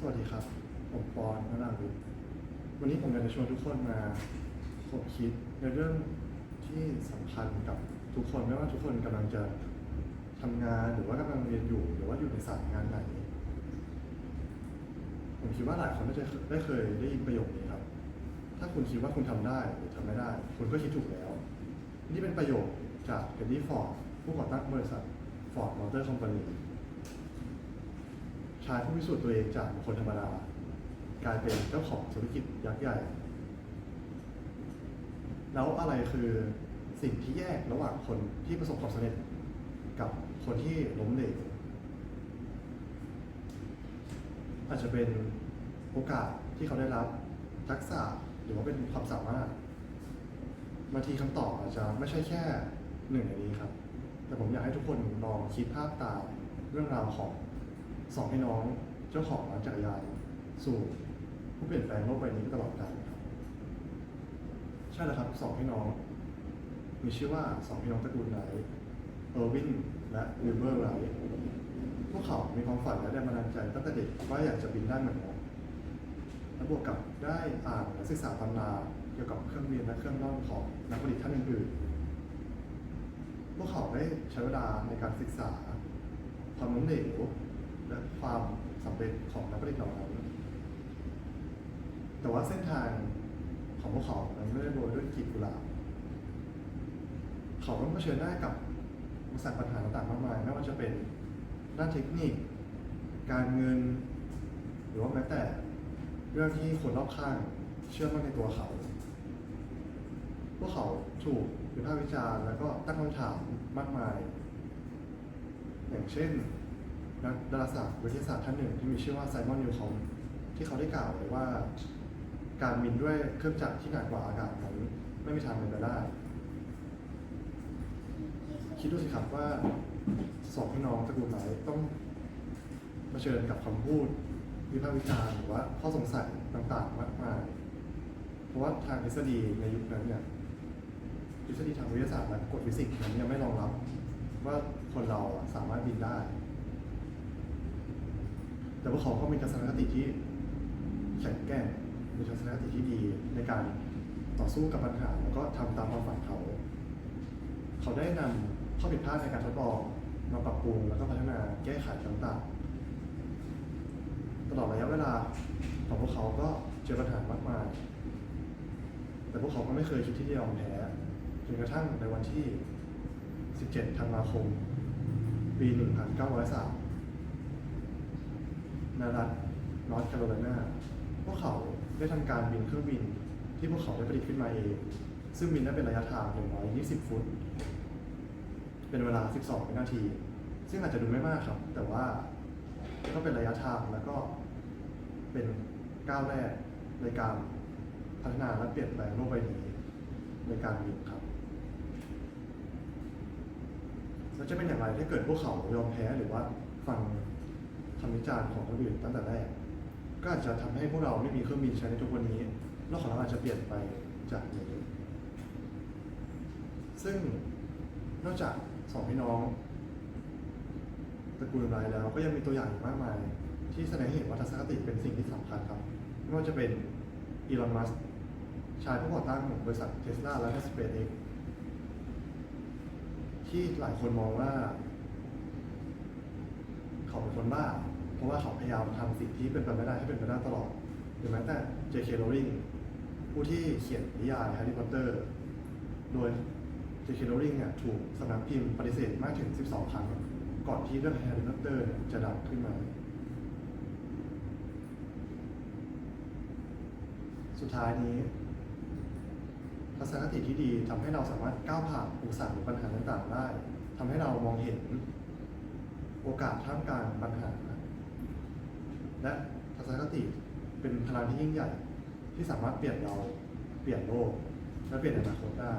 ปอนพระนาวิววันนี้ผมอยากจะชวนทุกคนมาคบคิดในเรื่องที่สำคัญกับทุกคนไม่ว่าทุกคนกำลังจะทำงานหรือว่ากำลังเรียนอยู่ หรือว่าอยู่ในสายงานไหน ผมคิดว่าหลายคนน่าจะได้เคยได้ยินประโยคนี้ครับ ถ้าคุณคิดว่าคุณทำได้หรือทำไม่ได้ คุณก็คิดถูกแล้ว นี่เป็นประโยคจากเฮนรี่ฟอร์ดผู้ก่อตั้งบริษัท Ford Motor Company ชายผู้พิสูจน์ตัวเองจากบุคคลธรรมดากลายเป็นเจ้าของธุรกิจยักษ์ใหญ่ แล้วอะไรคือสิ่งที่แยกระหว่างคนที่ประสบความสำเร็จกับคนที่ล้มเหลวอาจจะเป็นโอกาสที่เขาได้รับทักษะหรือว่าเป็นความสามารถบางทีคำตอบอาจจะไม่ใช่แค่หนึ่งในนี้ครับ แต่ผมอยากให้ทุกคนลองคิดภาพตามเรื่องราวของ สองพี่น้องเจ้าของร้านจักรยานสู่ผู้เปลี่ยนแปลงโลกใบนี้ตลอดกาลครับใช่แล้วครับสองพี่น้อง มีชื่อว่าสองพี่น้องตระกูลไรเออร์วินและวิลเบอร์ไรท์พวกเขามีความฝันและแรงบันดาลใจตั้งแต่เด็กว่าอยากจะบินได้เหมือนนกและบวกกับได้อ่านและศึกษาตำราเกี่ยวกับเครื่องบินและเครื่องร่อนของนักผลิตท่านอื่นๆพวกเขาได้ใช้เวลาในการศึกษาความล้มเหลว และความสำเร็จของนักผลิตเหล่านั้นแต่ว่าเส้นทางของพวกเขานั้นไม่ได้โรยด้วยกลีบกุหลาบเขาต้องเผชิญหน้ากับอุปสรรคปัญหาต่างๆมากมายไม่ว่าจะเป็นด้านเทคนิค การเงิน หรือว่าแม้แต่เรื่องที่คนรอบข้างเชื่อมั่นในตัวเขา พวกเขาถูกวิพากษ์วิจารณ์แล้วก็ตั้งคำถามมากมาย อย่างเช่น นักดาราศาสตร์วิทยาศาสตร์ท่านหนึ่งที่มีชื่อว่าไซมอนนิวคอมที่เขาได้กล่าวไว้ว่า การบินด้วยเครื่องจักรที่หนักกว่าอากาศนั้นไม่มีทางเป็นไปได้ คิดดูสิครับว่าสองพี่น้องตระกูลไหนต้องเผชิญกับคำพูดวิพากษ์วิจารณ์หรือว่าข้อสงสัยต่างๆมากมาย เพราะว่าทางทฤษฎีในยุคนั้นเนี่ยทฤษฎีทางวิทยาศาสตร์และกฎฟิสิกส์นั้นยังไม่รองรับ ว่าคนเราสามารถบินได้ แต่ว่าเขาก็มีทัศนคติที่แข็งแกร่งมีทัศนคติที่ดีในการต่อสู้กับปัญหาแล้วก็ทำตามความฝันเขา เขาได้นำข้อผิดพลาดในการทดลองมาปรับปรุงแล้วก็พัฒนาแก้ไขต่างๆ ตลอดระยะเวลาของพวกเขาก็เจอปัญหามากมาย แต่พวกเขาก็ไม่เคยคิดที่จะยอมแพ้จนกระทั่งในวันที่ 17 ธันวาคม ปี 1903 ในรัฐนอร์ทแคโรไลนาพวกเขาได้ทำการบินเครื่องบินที่พวกเขาได้ผลิตขึ้นมาเอง ซึ่งบินได้เป็นระยะทางอย่างน้อย20 ฟุต เป็นเวลา 12วินาที ซึ่งอาจจะดูไม่มากครับ แต่ว่าก็เป็นระยะทางแล้วก็เป็นก้าวแรกในการพัฒนาและเปลี่ยนแปลงโลกใบนี้ในการบินครับแล้วจะเป็นอย่างไรถ้าเกิดพวกเขายอมแพ้หรือว่าฟัง คำวิจารณ์ของคนอื่นตั้งแต่แรก ก็อาจจะทำให้พวกเราไม่มีเครื่องบินใช้ในทุกวันนี้โลกของเราอาจจะเปลี่ยนไปจากนี้ ซึ่งนอกจากสองพี่น้องตระกูลไรแล้ว ก็ยังมีตัวอย่างอีกมากมาย ที่แสดงให้เห็นว่าทัศนคติเป็นสิ่งที่สำคัญครับ ไม่ว่าจะเป็นอีลอนมัสชายผู้ก่อตั้งของบริษัทเทสลาและสเปซเอ็กที่หลายคนมองว่า เขาเป็นคนบ้า เพราะว่าเขาพยายามทำสิ่งที่เป็นไปไม่ได้ให้เป็นไปได้ตลอดหรือแม้แต่ J.K. Rowling ผู้ที่เขียนนิยาย Harry Potter โดย J.K. Rowling เนี่ยถูกสำนักพิมพ์ปฏิเสธมากถึง 12 ครั้ง ก่อนที่เรื่อง Harry Potter เนี่ยจะดังขึ้นมา สุดท้ายนี้ ทัศนคติที่ดีทำให้เราสามารถก้าวผ่านอุปสรรคหรือปัญหาต่างๆได้ทำให้เรามองเห็น โอกาสท่ามกลางปัญหา และทัศนคติเป็นพลังที่ยิ่งใหญ่ ที่สามารถเปลี่ยนเราเปลี่ยนโลก และเปลี่ยนอนาคตได้